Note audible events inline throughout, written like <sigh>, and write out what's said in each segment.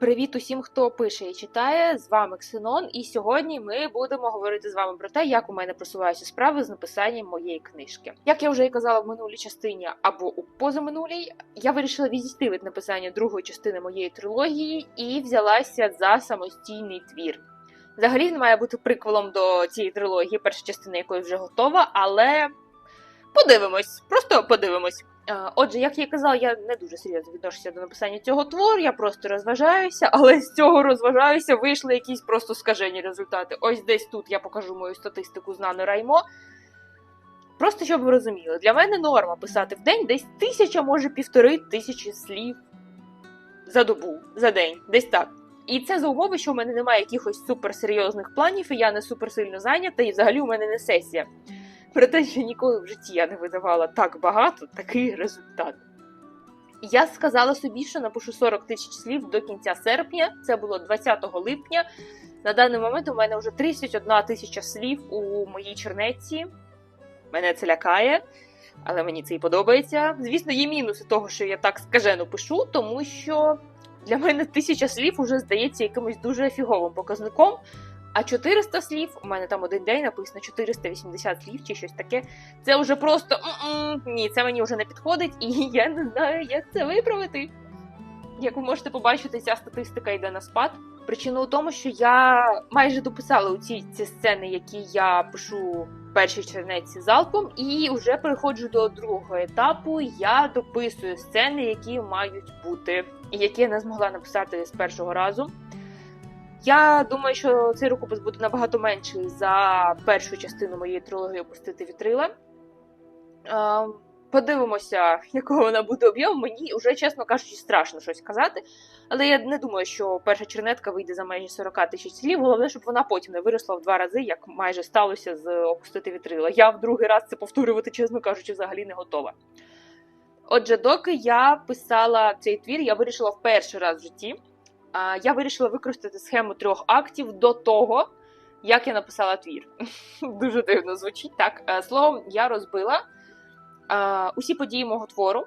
Привіт усім, хто пише і читає. З вами Ксенон, і сьогодні ми будемо говорити з вами про те, як у мене просуваються справи з написанням моєї книжки. Як я вже і казала в минулій частині або у позаминулій, я вирішила відійти від написання другої частини моєї трилогії і взялася за самостійний твір. Взагалі він має бути приквелом до цієї трилогії, перша частина якої вже готова, але подивимось, просто подивимось. Е, Отже, як я казала, я не дуже серйозно відношуся до написання цього твору, я просто розважаюся, <laughs> але з цього розважаюся вийшли якісь просто скажені результати. Ось десь тут я покажу мою статистику з Нано Раймо. Просто щоб ви розуміли, для мене норма писати в день десь тисяча, може півтори тисячі слів за добу, за день, десь так. І це за умови, що в мене немає якихось суперсерйозних планів, і я не суперсильно зайнята, і взагалі у мене не сесія. Про те, що ніколи в житті я не видавала так багато, такий результат. Я сказала собі, що напишу 40 тисяч слів до кінця серпня, це було 20 липня. На даний момент у мене вже 31 тисяча слів у моїй чернеці. Мене це лякає, але мені це і подобається. Звісно, є мінуси того, що я так скажено пишу, тому що для мене тисяча слів уже здається якимось дуже фіговим показником. А 400 слів, у мене там один день написано 480 слів чи щось таке. Це вже просто ні, це мені вже не підходить, і <laughs> я не знаю, як це виправити. Як ви можете побачити, ця статистика йде на спад. Причина у тому, що я майже дописала у ці, ці сцени, які я пишу першій чернеці залпом, і вже переходжу до другого етапу. Я дописую сцени, які мають бути, і які я не змогла написати з першого разу. Я думаю, що цей рукопис буде набагато менший за першу частину моєї трилогії опустити вітрила. Е, Подивимося, якого вона буде об'єму. Мені вже, чесно кажучи, страшно щось казати. Але я не думаю, що перша чернетка вийде за майже 40 тисяч слів. Головне, щоб вона потім не виросла в два рази, як майже сталося з опустити вітрила. Я в другий раз це повторювати, чесно кажучи, взагалі не готова. Отже, доки я писала цей твір, я вирішила в перший раз в житті. Я вирішила використати схему трьох актів до того, як я написала твір. <laughs> Дуже дивно звучить так. Е, Словом, я розбила усі події мого твору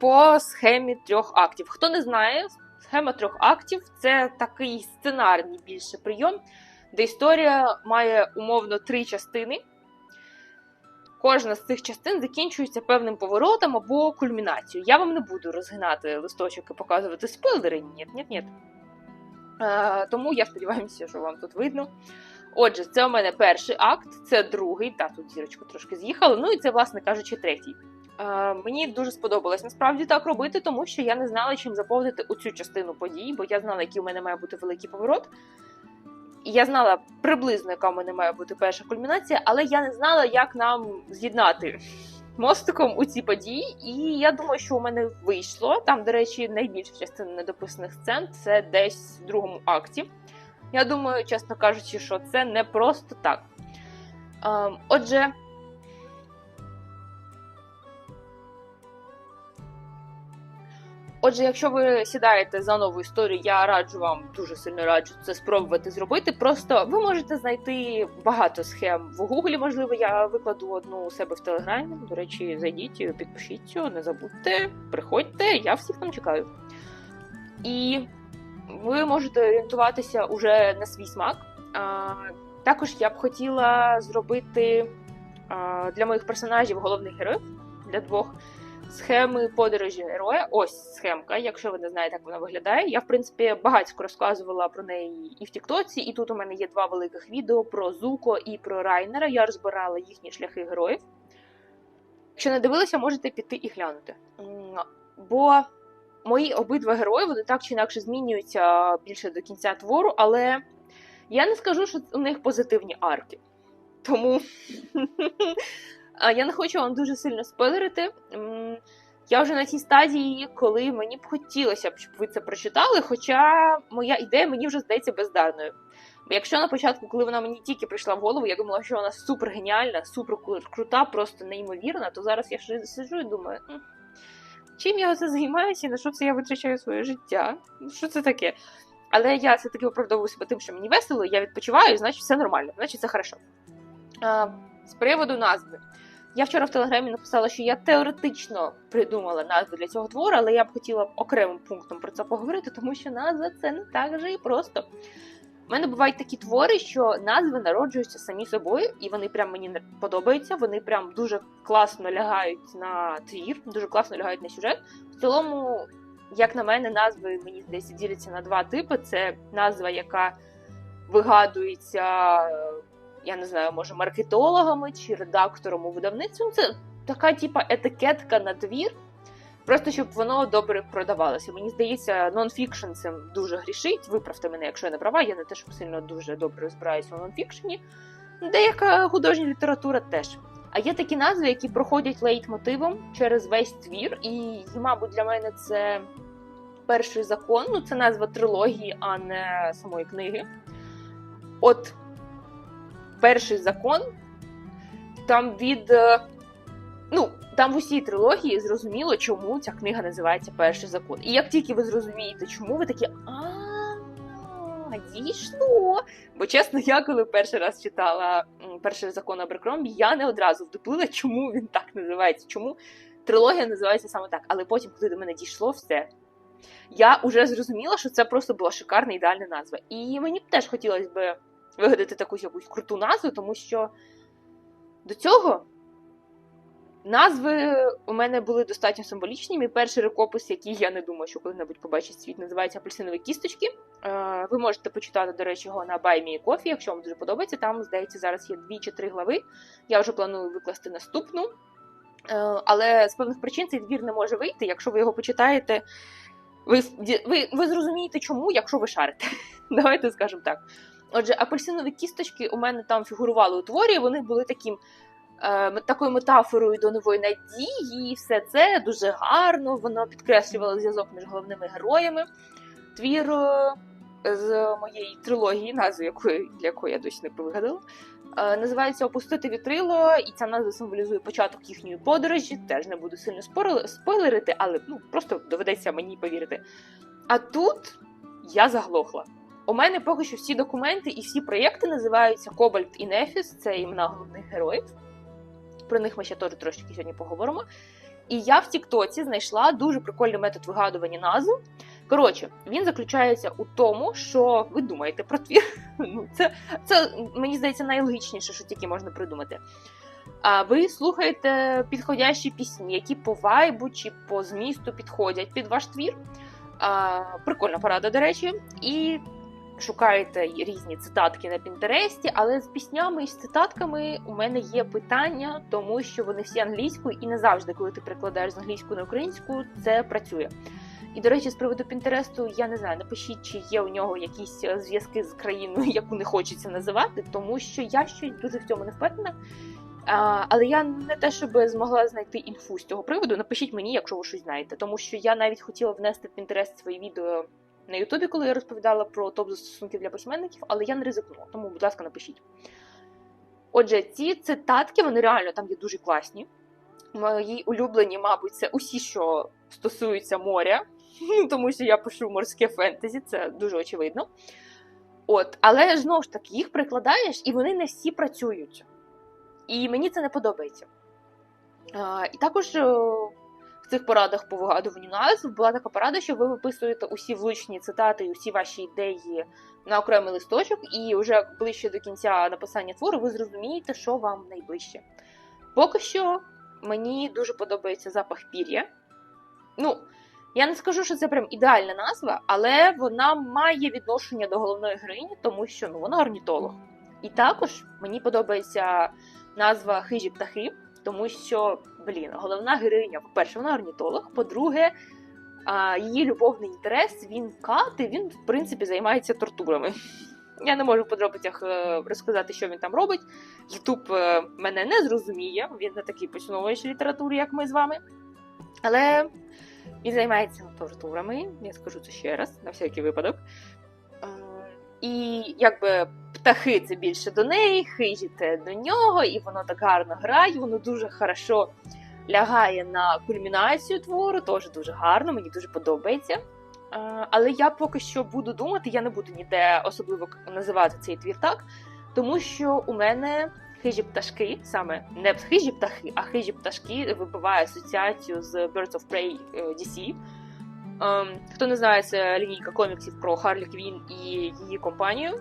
по схемі трьох актів. Хто не знає, схема трьох актів це такий сценарний більше прийом, де історія має умовно три частини. Кожна з цих частин закінчується певним поворотом або кульмінацією. Я вам не буду розгинати листочок і показувати спойлери. Ні, ні, ні. Е, тому я сподіваюся, що вам тут видно. Отже, це у мене перший акт, це другий, та тут зірочку трошки з'їхала. Ну і це, власне кажучи, третій. Е, мені дуже сподобалось насправді так робити, тому що я не знала, чим заповнити цю частину подій, бо я знала, який у мене має бути великий поворот. Я знала приблизно, яка в мене має бути перша кульмінація, але я не знала, як нам з'єднати мостиком у ці події. І я думаю, що у мене вийшло. Там, до речі, найбільша частина недописаних сцен це десь в другому акті. Я думаю, чесно кажучи, що це не просто так. Ем, Отже. Отже, якщо ви сідаєте за нову історію, я раджу вам дуже сильно раджу це спробувати зробити. Просто ви можете знайти багато схем в Гуглі. Можливо, я викладу одну у себе в Телеграмі. До речі, зайдіть, підпишіться, не забудьте, приходьте, я всіх там чекаю. І ви можете орієнтуватися уже на свій смак. А, Також я б хотіла зробити а, для моїх персонажів головних героїв для двох схеми подорожі героя. Ось схемка, якщо ви не знаєте, як вона виглядає. Я, в принципі, багатько розказувала про неї і в Тіктоці, і тут у мене є два великих відео про Зуко і про Райнера. Я розбирала їхні шляхи героїв. Якщо не дивилися, можете піти і глянути. Бо мої обидва герої вони так чи інакше змінюються більше до кінця твору, але я не скажу, що у них позитивні арки. Тому <laughs> я не хочу вам дуже сильно спойлерити. Я вже на тій стадії, коли мені б хотілося б, щоб ви це прочитали, хоча моя ідея мені вже здається бездарною. Якщо на початку, коли вона мені тільки прийшла в голову, я думала, що вона супер геніальна, супер крута, просто неймовірна, то зараз я сиджу і думаю, чим я це займаюся і на що це я витрачаю своє життя? Що це таке? Але я все-таки оправдовую себе тим, що мені весело, я відпочиваю, значить все нормально, значить це хорошо. А, З приводу назви. Я вчора в телеграмі написала, що я теоретично придумала назву для цього твору, але я б хотіла окремим пунктом про це поговорити, тому що назва це не так же і просто. У мене бувають такі твори, що назви народжуються самі собою, і вони прям мені подобаються. Вони прям дуже класно лягають на твір, дуже класно лягають на сюжет. В цілому, як на мене, назви мені здається діляться на два типи: це назва, яка вигадується, я не знаю, може маркетологами чи редактором у видавництві. Це така, типа, етикетка на твір. Просто щоб воно добре продавалося. Мені здається, нонфікшн цим дуже грішить. Виправте мене, якщо я не права. Я не те, щоб сильно дуже добре розбираюся у нонфікшені. Деяка художня література теж. А є такі назви, які проходять лейтмотивом через весь твір, і, мабуть, для мене це перший закон. Ну, це назва трилогії, а не самої книги. От перший закон там від. Ну, там в усій трилогії зрозуміло, чому ця книга називається Перший закон. І як тільки ви зрозумієте, чому ви такі а дійшло. Бо чесно, я коли перший раз читала перший закон Аберкромбі, я не одразу вдоплила, чому він так називається, чому трилогія називається саме так. Але потім, коли до мене дійшло все, я вже зрозуміла, що це просто була шикарна ідеальна назва. І мені б теж хотілося б вигадати таку якусь круту назву, тому що до цього. Назви у мене були достатньо символічні. Мій перший рукопис, який я не думаю, що коли-небудь побачить світ, називається Апельсинові кісточки. Е, ви можете почитати, до речі, його на Buy Me Coffee, якщо вам дуже подобається. Там, здається, зараз є дві чи три глави. Я вже планую викласти наступну. Е, але з певних причин цей двір не може вийти. Якщо ви його почитаєте, ви, ви, ви зрозумієте, чому, якщо ви шарите. <laughs> Давайте скажемо так. Отже, апельсинові кісточки у мене там фігурували у творі, вони були таким. Е, такою метафорою до нової надії, все це дуже гарно. Воно підкреслювало зв'язок між головними героями. Твір е, з моєї трилогії, назву якої для якої я досі не вигадала, е, називається Опустити вітрило, і ця назва символізує початок їхньої подорожі. Теж не буду сильно спойлерити, але ну просто доведеться мені повірити. А тут я заглохла. У мене поки що всі документи і всі проєкти називаються Кобальт і Нефіс, це імена головних героїв. Про них ми ще теж трошки сьогодні поговоримо. І я в Тіктоці знайшла дуже прикольний метод вигадування назв. Коротше, він заключається у тому, що ви думаєте про твір. <laughs> Ну, Це, це мені здається, найлогічніше, що тільки можна придумати. А ви слухаєте підходящі пісні, які по вайбу чи по змісту підходять під ваш твір. А, Прикольна порада, до речі. І шукаєте різні цитатки на Пінтересті, але з піснями і з цитатками у мене є питання, тому що вони всі англійською, і не завжди, коли ти перекладаєш з англійської на українську, це працює. І, до речі, з приводу Пінтересту, я не знаю, напишіть, чи є у нього якісь е, зв'язки з країною, <laughs> яку не хочеться називати, тому що я ще дуже в цьому не впевнена. А, Але я не те, щоб змогла знайти інфу з цього приводу. Напишіть мені, якщо ви щось знаєте, тому що я навіть хотіла внести в Пінтерест свої відео на Ютубі, коли я розповідала про топ застосунків для письменників, але я не ризикнула, тому, будь ласка, напишіть. Отже, ці цитатки, вони реально там є дуже класні. Мої улюблені, мабуть, це усі, що стосуються моря, <laughs> тому що я пишу морське фентезі, це дуже очевидно. От, Але знову ж таки, їх прикладаєш, і вони не всі працюють. І мені це не подобається. А, І також в цих порадах по вигадуванню назв була така порада, що ви виписуєте усі влучні цитати і усі ваші ідеї на окремий листочок, і вже ближче до кінця написання твору ви зрозумієте, що вам найближче. Поки що мені дуже подобається запах пір'я. Ну, я не скажу, що це прям ідеальна назва, але вона має відношення до головної героїні, тому що ну, вона орнітолог. І також мені подобається назва хижі птахи тому що, блін, головна героїня, по-перше, вона орнітолог, по-друге, її любовний інтерес, він кати, він, в принципі, займається тортурами. Я не можу в подробицях е, розказати, що він там робить. Ютуб е, мене не зрозуміє, він не такий поціновуючий літератури, як ми з вами. Але він займається тортурами, я скажу це ще раз, на всякий випадок. Е, і якби птахи це більше до неї, хижі це до нього, і воно так гарно грає, воно дуже хорошо лягає на кульмінацію твору, теж дуже гарно, мені дуже подобається. Але я поки що буду думати, я не буду ніде особливо називати цей твір так, тому що у мене хижі пташки, саме не хижі птахи, а хижі пташки вибиває асоціацію з Birds of Prey е, DC. Ем, хто не знає, це лінійка коміксів про Харлі Квін і її компанію.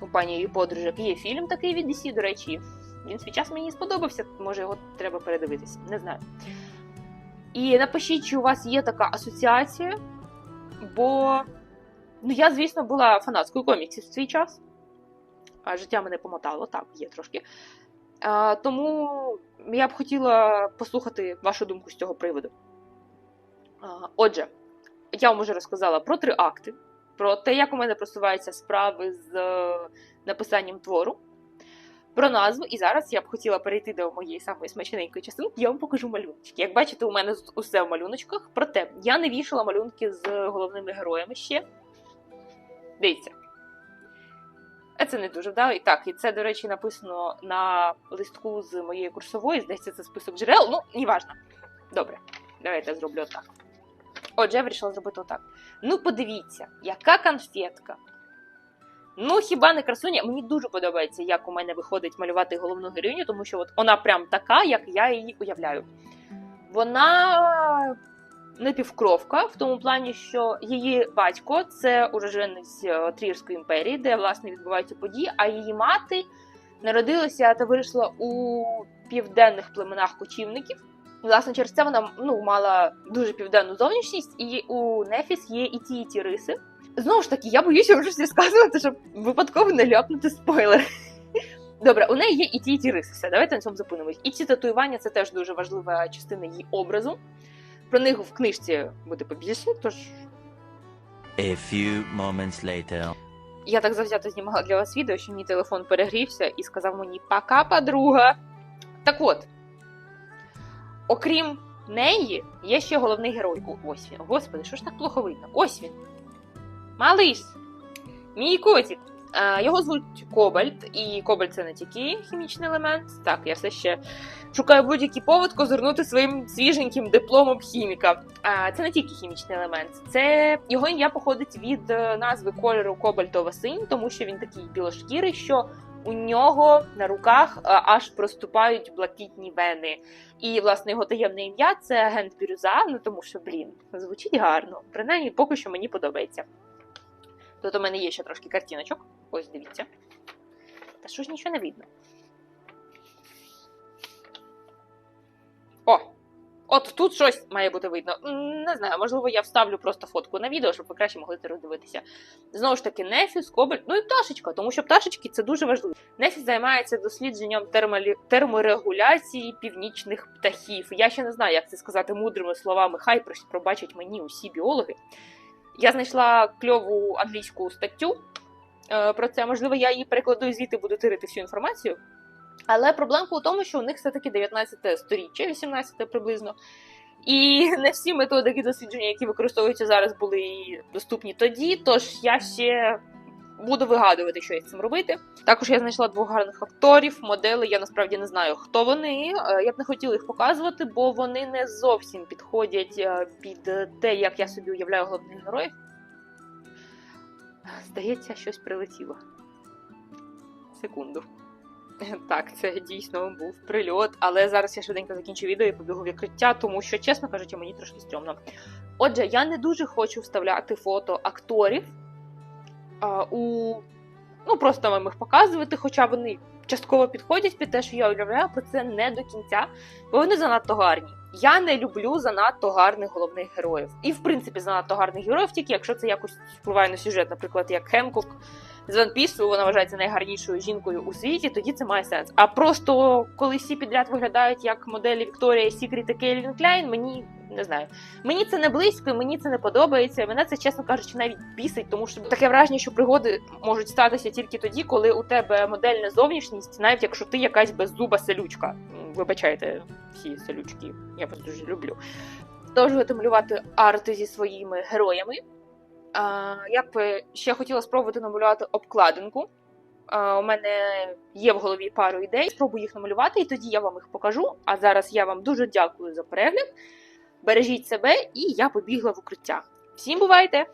Компанію її подружок. Є фільм такий від DC, до речі. Він свій час мені сподобався, може його треба передивитися, не знаю. І напишіть, чи у вас є така асоціація, бо ну, я, звісно, була фанаткою коміксів в свій час. А життя мене помотало, так, є трошки. А, тому я б хотіла послухати вашу думку з цього приводу. А, отже, я вам вже розказала про три акти, про те, як у мене просуваються справи з е, написанням твору, про назву. І зараз я б хотіла перейти до моєї самої смачненької частинки. Я вам покажу малюночки. Як бачите, у мене усе в малюночках. Проте я не вішала малюнки з головними героями ще. Дивіться. А це не дуже вдало. І так, і це, до речі, написано на листку з моєї курсової. Здається, це список джерел. Ну, неважно. Добре, давайте я зроблю отак. Отже, я вирішила зробити отак. Ну, подивіться, яка конфетка. Ну, хіба не красуня? Мені дуже подобається, як у мене виходить малювати головну героїню, тому що от вона прям така, як я її уявляю. Вона напівкровка, в тому плані, що її батько це уроженець е, Трірської імперії, де власне відбуваються події, а її мати народилася та виросла у південних племенах кочівників. Власне, через це вона ну, мала дуже південну зовнішність, і у Нефіс є і ті, і ті риси. Знову ж таки, я боюся вже щось сказувати, щоб випадково не ляпнути спойлер. <laughs> Добре, у неї є і ті, і ті риси. Все, давайте на цьому зупинимось. І ці татуювання це теж дуже важлива частина її образу. Про них в книжці буде побільше, тож A few moments later. я так завзято знімала для вас відео, що мій телефон перегрівся і сказав мені пока, подруга. Так от, окрім неї, є ще головний герой. Ось він. Господи, що ж так плохо видно? Ось він. Малиш. Мій котик. Е, Його звуть Кобальт, і Кобальт це не тільки хімічний елемент. Так, я все ще шукаю будь-який повод козирнути своїм свіженьким дипломом хіміка. А це не тільки хімічний елемент, це його ім'я походить від е, назви кольору кобальтова синь, тому що він такий білошкірий, що у нього на руках е, аж проступають блакитні вени. І власне його таємне ім'я це агент Бірюза. Ну тому що, блін, звучить гарно. Принаймні, поки що мені подобається. Тут у мене є ще трошки картиночок. Ось дивіться. Та що ж нічого не видно. О! От тут щось має бути видно. Не знаю, можливо, я вставлю просто фотку на відео, щоб ви краще могли це роздивитися. Знову ж таки, Нефіс, Кобальт, ну і пташечка, тому що пташечки це дуже важливо. Нефіс займається дослідженням термолі- терморегуляції північних птахів. Я ще не знаю, як це сказати мудрими словами. Хай пробачать мені усі біологи. Я знайшла кльову англійську статтю е, про це. Можливо, я її перекладу і звідти буду тирити всю інформацію. Але проблемка у тому, що у них все-таки 19 сторіччя, 18 приблизно. І <laughs> не всі методики дослідження, які використовуються зараз, були доступні тоді. Тож я ще буду вигадувати, що я з цим робити. Також я знайшла двох гарних акторів, модели. Я насправді не знаю, хто вони. Е, Я б не хотіла їх показувати, бо вони не зовсім підходять е, під те, як я собі уявляю головних героїв. Здається, щось прилетіло. Секунду. <laughs> Так, це дійсно був прильот, але зараз я швиденько закінчу відео і побігу в відкриття, тому що, чесно кажучи, мені трошки стрьомно. Отже, я не дуже хочу вставляти фото акторів а, у. Ну, просто вам їх показувати, хоча вони частково підходять під те, що я уявляю, про це не до кінця, бо вони занадто гарні. Я не люблю занадто гарних головних героїв. І, в принципі, занадто гарних героїв, тільки якщо це якось впливає на сюжет, наприклад, як Хенкок з Piece, вона вважається найгарнішою жінкою у світі, тоді це має сенс. А просто коли всі підряд виглядають як моделі Вікторія Сікріт і Кейлін Кляйн, мені не знаю. Мені це не близько, мені це не подобається. Мене це, чесно кажучи, навіть бісить, тому що таке враження, що пригоди можуть статися тільки тоді, коли у тебе модельна зовнішність, навіть якщо ти якась беззуба селючка. Вибачайте, всі селючки, я вас дуже люблю. Продовжувати малювати арти зі своїми героями. Я б ще хотіла спробувати намалювати обкладинку. У мене є в голові пару ідей. Спробую їх намалювати, і тоді я вам їх покажу. А зараз я вам дуже дякую за перегляд. Бережіть себе, і я побігла в укриття. Всім бувайте!